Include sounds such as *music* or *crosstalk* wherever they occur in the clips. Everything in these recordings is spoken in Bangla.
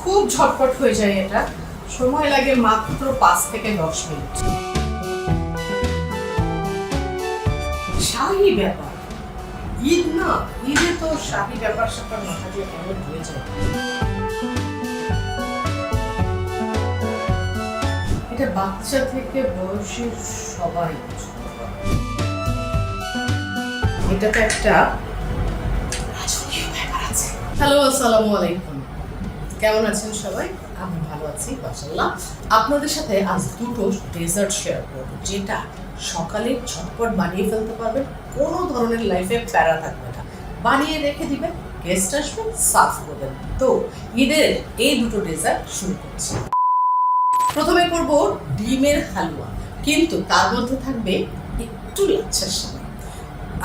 খুব ঝটপট হয়ে যায় এটা। সময় লাগে মাত্র পাঁচ থেকে দশ মিনিট। শাহী ব্যাপার। ঈদ না, ঈদে তো শাহী ব্যাপার স্যাপার না থাকলে কেমন হয়ে যায়? এটা বাচ্চা থেকে বয়সী সবাই করে। এটাতে একটা হ্যালো আসসালামু আলাইকুম। কেমন আছেন সবাই? আমি ভালো আছি মাশাল্লাহ আপনাদের সাথে আজ দুটো ডেজার্ট শেয়ার করব, যেটা সকালে বানিয়ে ফেলতে কোনো ধরনের লাইফে প্যারা থাকবে না। বানিয়ে রেখে গেস্ট সার্ভ করবেন। তো ঈদের এই দুটো ডেজার্ট শুরু করছি। প্রথমে করব ডিমের হালুয়া। কিন্তু তার মধ্যে থাকবে একটু লাচ্ছার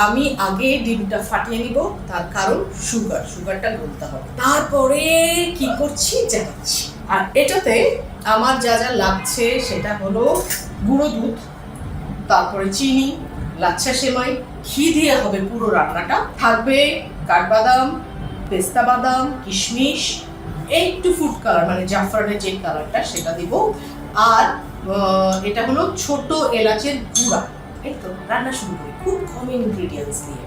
আমি আগে ডিমটা ফাটিয়ে নিব, তার কারণ সুগার, সুগারটা গলতে হবে। তারপরে কি করছি? জানাচ্ছি আর এটাতে আমার যা যা লাগছে, সেটা হলো গুঁড়ো দুধ, তারপরে চিনি, লাচ্ছা সেমাই, ঘি দিয়ে হবে পুরো রান্নাটা। থাকবে কাঠবাদাম, পেস্তা বাদাম, কিশমিশ, একটু ফুড কালার মানে জাফরানের যে কালারটা সেটা দিব। আর এটা হলো ছোট এলাচের গুঁড়া। এই তো, রান্না শুরু করি। খুব কম ইনগ্রেডিয়েন্টস দিয়ে।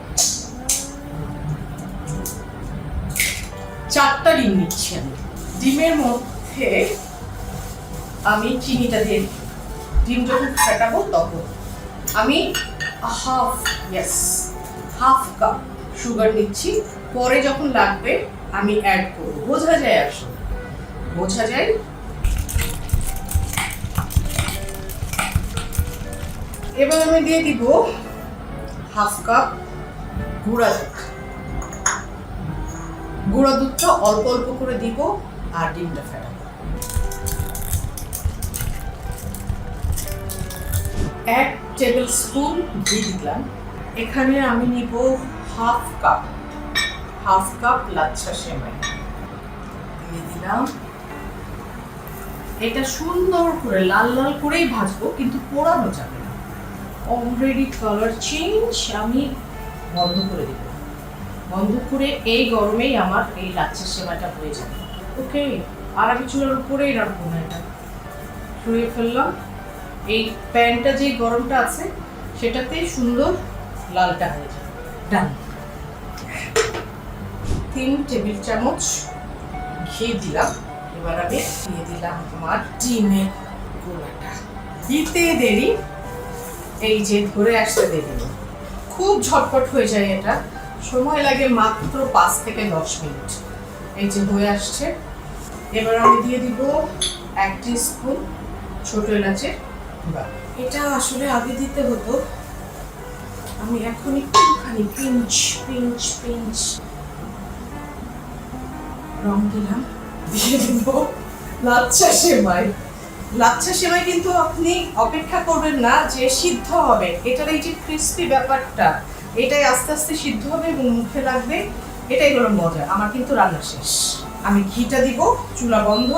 চারটা ডিম নিচ্ছি আমি। ডিমের মধ্যে আমি চিনিটা দিয়ে ডিম যখন ফেটাবো তখন। আমি half yes half cup sugar নিচ্ছি। পরে যখন লাগবে আমি অ্যাড করব। বোঝা যায় আসলে? বোঝা যায়? এবার আমি দিয়ে দিব হাফ কাপ গুঁড়া দুধ। গুঁড়া দুধটা অল্প অল্প করে দিব আর ডিমটা ফেটাবো। এক টেবিল স্পুন ঘি দিলাম। এখানে আমি নিব হাফ কাপ হাফ কাপ লাচ্ছা সেমাই। দিয়ে দিলাম। এটা সুন্দর করে লাল লাল করেই ভাজবো, কিন্তু পোড়ানো যাবে অলরেডি কালার চেঞ্জ আমি বন্ধ করে দিব। বন্ধ করে এই গরমেই আমার এই লাচ্ছা সেবাটা হয়ে যাবে। ওকে? আর আমি চুলার উপরেই রাখব না এটা। সরিয়ে ফেললাম। এই প্যানটা যে গরমটা আছে, সেটাতে সুন্দর লালটা হয়ে যাবে। ডান তিন টেবিল চামচ ঘি দিলাম। এবার আমি দিয়ে দিলাম আমার ডিমের গুঁড়াটা। দিতে দেরি এই যে ধরে আসতে দেরি নেই। খুব ঝটপট হয়ে যায় এটা। সময় লাগে মাত্র পাঁচ থেকে দশ মিনিট। এই যে হয়ে আসছে। এবার আমি দিয়ে দিব এক স্পুন ছোট এলাচের এটা আসলে আগে দিতে হতো। আমি এখন একটুখানি পিঞ্চ পিঞ্চ পিঞ্চ রং দিলাম। দিয়ে দিব লাচ্ছা সেমাই। লাচ্ছা সেমাই কিন্তু আপনি অপেক্ষা করবেন না যে সিদ্ধ হবে। এটার এই যে ক্রিস্পি ব্যাপারটা, এটাই আস্তে আস্তে সিদ্ধ হবে এবং মুখে লাগবে। এটাই হলো মজা। আমার কিন্তু রান্না শেষ। আমি ঘিটা দিব, চুলা বন্ধ।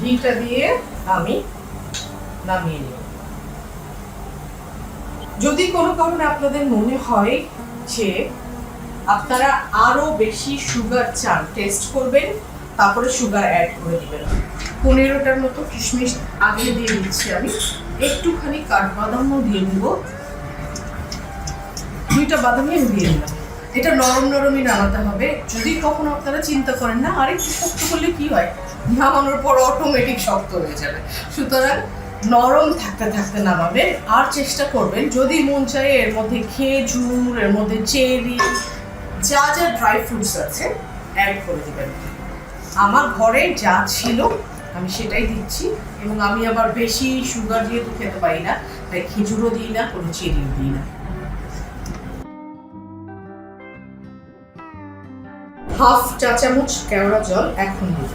ঘিটা দিয়ে আমি নামিয়ে নিব। যদি কোনো কারণে আপনাদের মনে হয় যে আপনারা আরও বেশি সুগার চান টেস্ট করবেন তারপরে সুগার অ্যাড করে দিবেন। পনেরোটার মতো কিশমিশ আগে দিয়ে দিচ্ছি আমি। একটুখানি কাঠবাদামও দিয়ে দিব। দুইটা বাদামই আমি দিয়ে দিলাম। এটা নরম নরমই নামাতে হবে। যদি কখনো আপনারা চিন্তা করেন না আরেকটু শক্ত করলে কি হয়? নামানোর পর অটোমেটিক শক্ত হয়ে যাবে। সুতরাং নরম থাকতে থাকতে নামাবেন আর চেষ্টা করবেন, যদি মন চায় এর মধ্যে খেজুর, এর মধ্যে চেরি, যা যা ড্রাই ফ্রুটস আছে অ্যাড করে দিবেন। আমার ঘরে যা ছিল, আমি সেটাই দিচ্ছি। এবং আমি আবার বেশি সুগার যেহেতু খেতে পারি না, তাই খেজুরও দিই না, কোনো চেরিও দিই না। হাফ চা চামচ কেওড়া জল এখন দিব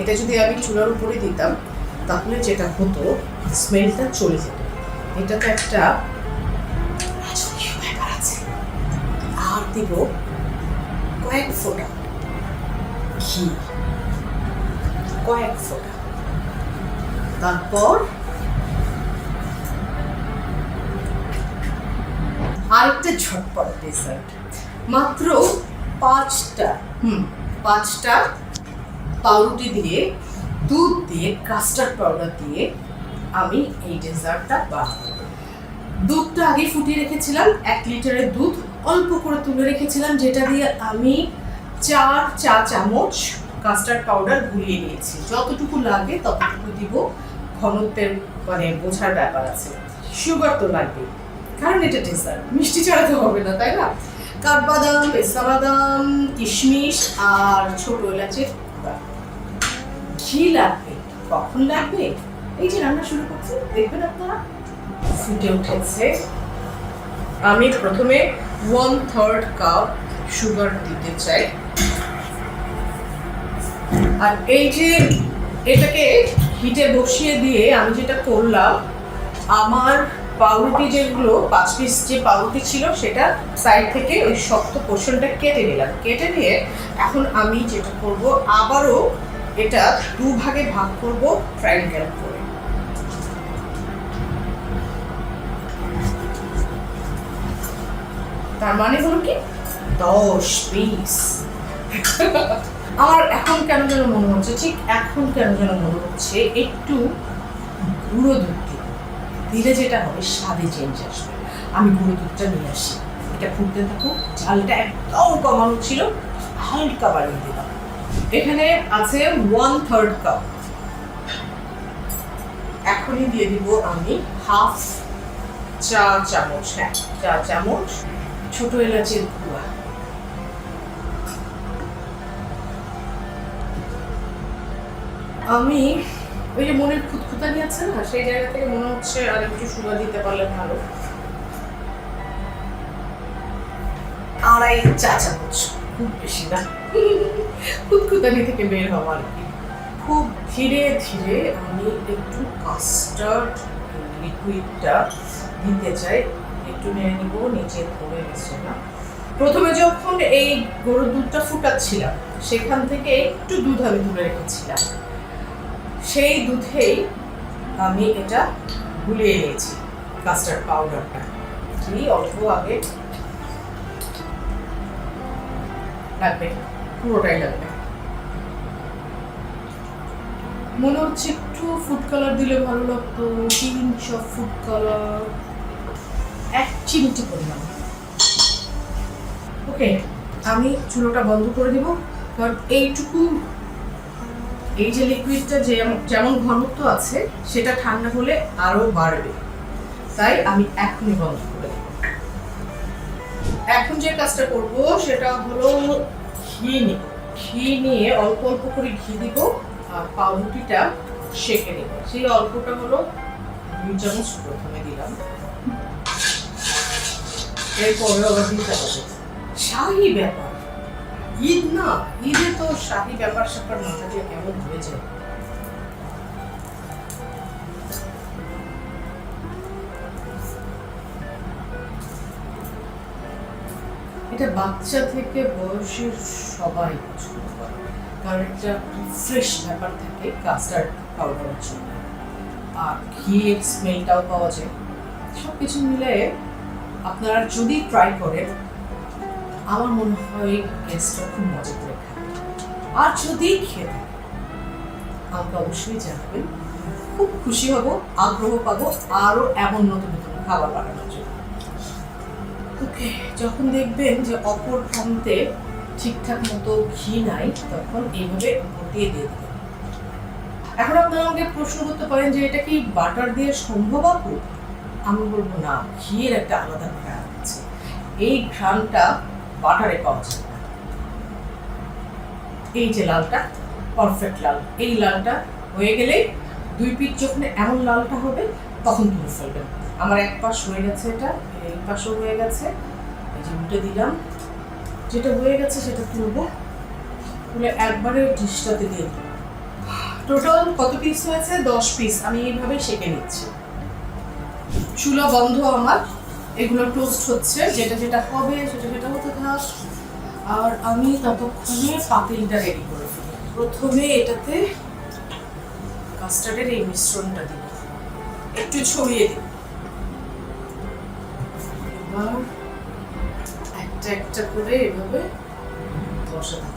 এটা যদি আমি চুলার উপরে দিতাম, তাহলে যেটা হতো স্মেলটা চলে যেত। এটা তো একটা আর দিব কয়েক ফোটা ঘি। কয়েক ফোঁটা তারপর আরেকটা ঝটপট ডেজার্ট মাত্র পাঁচটা, হুম, পাঁচটা পাউরুটি দিয়ে, দুধ দিয়ে কাস্টার্ড পাউডার দিয়ে আমি এই ডেজার্টটা বানাবো। দুধটা আগে ফুটিয়ে রেখেছিলাম, এক লিটারের দুধ অল্প করে তুলে রেখেছিলাম, যেটা দিয়ে আমি চার চা চামচ কাস্টার্ড পাউডার গুলিয়ে নিয়েছি। যতটুকু লাগে ততটুকু দিব। ঘনত্বের মানে বোঝার ব্যাপার আছে। সুগার তো লাগবে কারণ এটা ডেজার্ট মিষ্টি ছাড়া তো হবে না, তাই না? কাঠবাদাম পেস্তা বাদাম, কিশমিশ আর ছোট এলাচের ঘি লাগবে। কখন লাগবে? এই যে রান্না শুরু করছি, দেখবেন আপনারা। ফুটে উঠেছে। আমি প্রথমে ওয়ান থার্ড কাপ সুগার দিতে চাই। আর এই যে এটাকে হিটে বসিয়ে দিয়ে আমি যেটা করলাম, আমার পাউরুটি যেগুলো, পাঁচ পিস যে পাউরুটি ছিল সেটা সাইড থেকে ওই শক্ত পোর্শনটা কেটে নিলাম। কেটে নিয়ে এখন আমি যেটা করব, আবারও এটা দু ভাগে ভাগ করব ট্রায়াঙ্গেল করে। তার মানে হলো কি? দশ পিস *laughs* আমার এখন কেন যেন মনে হচ্ছে, ঠিক এখন কেন যেন মনে হচ্ছে, একটু গুঁড়ো দুধ দিব। দিলে যেটা হবে, স্বাদে চেঞ্জ আসবে। আমি গুঁড়ো দুধটা নিয়ে আসি। এটা ফুটতে থাকুক, ঝালটা একদম কমানো ছিল হালকা বাড়িয়ে দিলাম। এখানে আছে ওয়ান থার্ড কাপ এখনই দিয়ে দিব আমি হাফ চা চামচ হ্যাঁ চা চামচ, ছোট এলাচের গুঁড়া। আমি, ওই যে মনের খুঁতখুতানি আছে না, সেই জায়গা থেকে মনে হচ্ছে আর একটু সুগা দিতে পারলে ভালো। আড়াই চা চামচ, খুব বেশি না। খুঁতখুতানি থেকে বের হওয়া আর কি। খুব ধীরে ধীরে আমি একটু কাস্টার্ড লিকুইডটা দিতে চাই। একটু নিয়ে নিব, নিচে ধরে গেছে না। প্রথমে যখন এই গরুর দুধটা ফুটাচ্ছিলাম, সেখান থেকে একটু দুধ আমি তুলে রেখেছিলাম। সেই দুধেই আমি এটা গুলিয়ে নিয়েছি কাস্টার্ড পাউডারটা কি অল্প আগে লাগবে, পুরোটাই লাগবে। মনে হচ্ছে একটু ফুড কালার দিলে ভালো লাগতো পিঞ্চ অফ ফুড কালার এক চিমটি পরিমাণ। ওকে আমি চুলোটা বন্ধ করে দিব, কারণ এইটুকু এই যে লিকুইডটা যেমন ঘনত্ব আছে, সেটা ঠান্ডা হলে আরও বাড়বে। তাই আমি এখনই বন্ধ করে এখন যে কাজটা করব, সেটা হলো ঘি ঘি নিয়ে অল্প অল্প করে ঘি দিব, আর পাউরুটিটা সেঁকে নেব। সেই অল্পটা হলো দুই চামচ প্রথমে দিলাম। এরপরে আবার দিতে হবে। শাহি ব্যাপার। ঈদ না, ঈদে তো শাহি ব্যাপার স্যাপার না থাকলে কেমন হয়ে যায় এটা বাচ্চা থেকে বয়সের সবাই পছন্দ করে, কারণ একটা ফ্রেশ ব্যাপার থাকে কাস্টার্ড পাউডারের জন্য। আর ঘিয়ের স্মেলটাও পাওয়া যায়। সব কিছু মিলে আপনারা যদি ট্রাই করেন আমার মনে হয় গেস্টরা খুব মজা করে আর যদি খেয়ে থাকে, আমাকে অবশ্যই জানাবেন। খুব খুশি হব, আগ্রহ পাবো, আরও এমন নতুন নতুন খাবার বানানোর জন্য। ওকে, যখন দেখবেন যে অপর প্রান্তে ঠিকঠাক মতো ঘি নাই, তখন এইভাবে উপর দিয়ে দেবেন। এখন আপনারা আমাকে প্রশ্ন করতে পারেন যে এটা কি বাটার দিয়ে সম্ভব আপু আমি বলব না, ঘিয়ের একটা আলাদা ঘ্রাণ আছে। এই ঘ্রাণটা বাটারে পাওয়া যায় এই যে লালটা পারফেক্ট লাল। এই লালটা হয়ে গেলে দুই পিঠ যখন এমন লালটা হবে, তখন তুলে ফেলবেন। আমার এক পাশ হয়ে গেছে এটা, এই পাশও হয়ে গেছে। এই যে উল্টে দিলাম। যেটা হয়ে গেছে সেটা তুলবো তুলে একবারে ডিশটাতে দিয়ে দিই টোটাল কত পিস হয়েছে? দশ পিস আমি এইভাবে সেঁকে নিচ্ছি। চুলা বন্ধ আমার। এগুলো টোস্ট হচ্ছে, যেটা যেটা হবে, সেটা যেটা হতে থাক। আর আমি ততক্ষণে পাতিলটা রেডি করে প্রথমে এটাতে কাস্টার্ডের এই মিশ্রণটা দিই। একটু ছড়িয়ে দিই। একটা একটা করে এভাবে বসাতে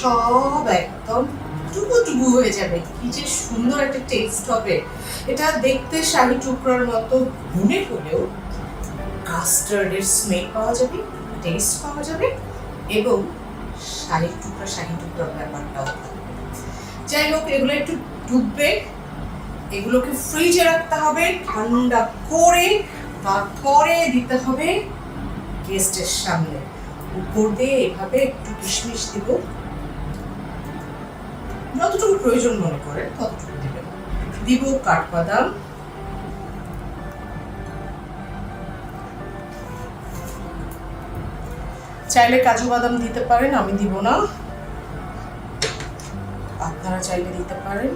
সব একদম টুকু টুকু হয়ে যাবে। কি যে সুন্দর একটা টেস্ট হবে। এটা দেখতে শাহি টুকরার মতো মনে হলেও কাস্টার্ডের স্মেল পাওয়া যাবে টেস্ট পাওয়া যাবে এবং শাহি টুকরা, শাহি টুকরার ব্যাপারটাও যাই হোক, এগুলো একটু ডুববে। এগুলোকে ফ্রিজে রাখতে হবে, ঠান্ডা করে, তারপরে দিতে হবে গেস্টের সামনে। উপর দিয়ে এভাবে একটু কিশমিশ দিব। যতটুকু প্রয়োজন মনে করেন ততটুকু দিবেন। দিব কাঠবাদাম। চাইলে কাজু বাদাম দিতে পারেন, আমি দিব না। আপনারা চাইলে দিতে পারেন।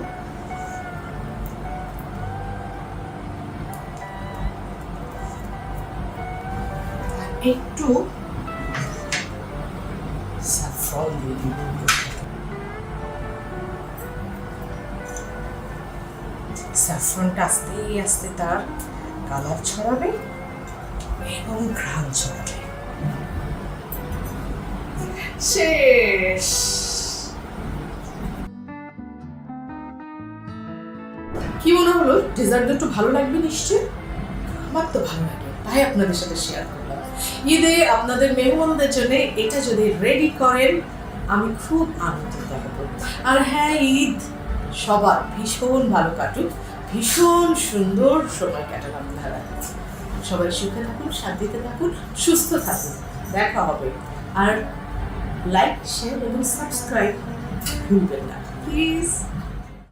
একটু স্যাফরন দিয়ে দিব। আস্তে আস্তে তার কালার ছড়াবে এবং ঘ্রাণ ছড়াবে। শেষ। কি মনে হলো? ডেজার্ট একটু ভালো লাগবে নিশ্চয় আমার তো ভালো লাগে, তাই আপনাদের সাথে শেয়ার করলাম। ঈদে আপনাদের মেহমানদের জন্য এটা যদি রেডি করেন, আমি খুব আনন্দিত হব। আর হ্যাঁ ঈদ সবার ভীষণ ভালো কাটুক, ভীষণ সুন্দর সময় কাটালাম ধারা। সবাই সুখে থাকুন, শান্তিতে থাকুন, সুস্থ থাকুন। দেখা হবে। আর লাইক শেয়ার এবং সাবস্ক্রাইব ভুলবেন না। প্লিজ